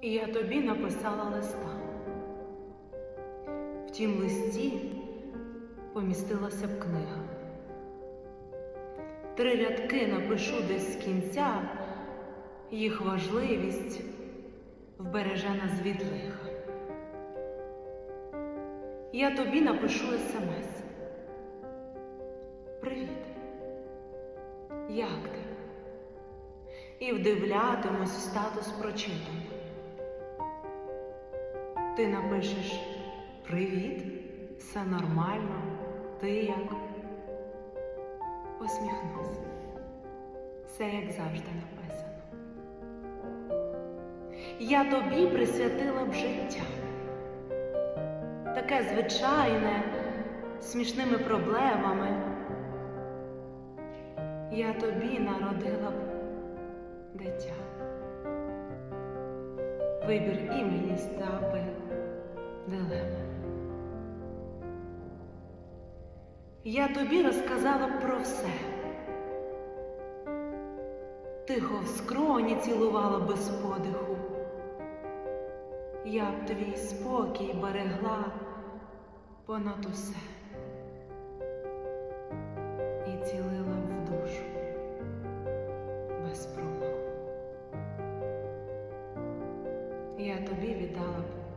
І я тобі написала листа. В тім листі помістилася б книга. Три рядки напишу десь з кінця, їх важливість вбереже нас від лиха. Я тобі напишу смс. Привіт. Як ти? І вдивлятимусь в статус прочитано. Ти напишеш Привіт, все нормально, ти як? Посміхнусь. Все як завжди написано. Я тобі присвятила б життя. Таке звичайне, смішними проблемами. Я тобі народила б дитя. Вибір імені став би Я тобі розказала про все. Тихо в скроні цілувала без подиху. Я б твій спокій берегла понад усе і цілила в душу без промаху. Я тобі віддала б